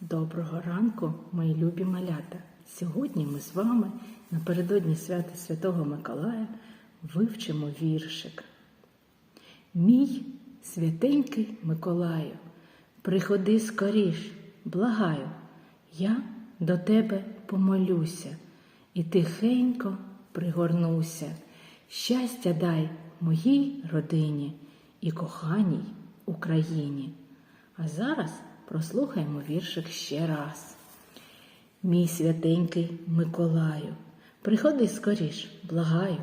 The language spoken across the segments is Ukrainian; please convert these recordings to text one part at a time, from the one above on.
Доброго ранку, мої любі малята! Сьогодні ми з вами напередодні свята Святого Миколая вивчимо віршик. Мій святенький Миколаю, приходи скоріш, благаю, я до тебе помолюся і тихенько пригорнуся. Щастя дай моїй родині і коханій Україні. А зараз прослухаємо віршик ще раз. Мій святенький Миколаю, приходи скоріш, благаю,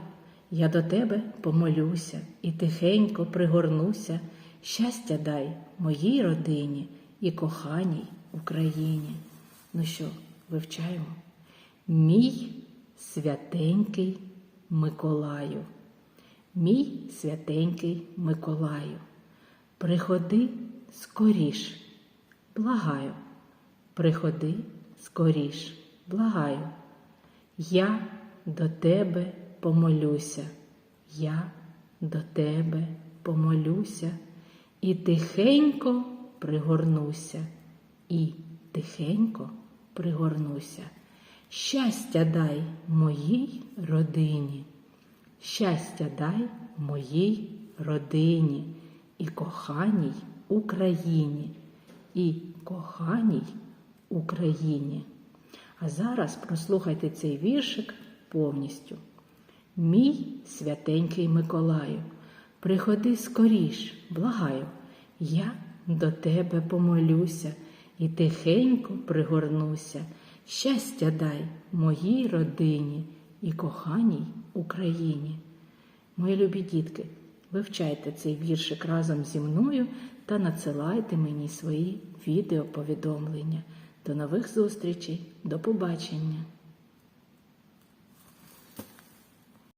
я до тебе помолюся і тихенько пригорнуся. Щастя дай моїй родині і коханій Україні. Ну що, вивчаємо? Мій святенький Миколаю, мій святенький Миколаю, приходи скоріш, благаю, приходи скоріш, благаю. Я до тебе помолюся, я до тебе помолюся. І тихенько пригорнуся, і тихенько пригорнуся. Щастя дай моїй родині, щастя дай моїй родині і коханій Україні, і коханій Україні. А зараз прослухайте цей віршик повністю. Мій святенький Миколаю, приходи скоріш, благаю, я до тебе помолюся і тихенько пригорнуся. Щастя дай моїй родині і коханій Україні. Мої любі дітки, вивчайте цей віршик разом зі мною та надсилайте мені свої відеоповідомлення. До нових зустрічей, до побачення!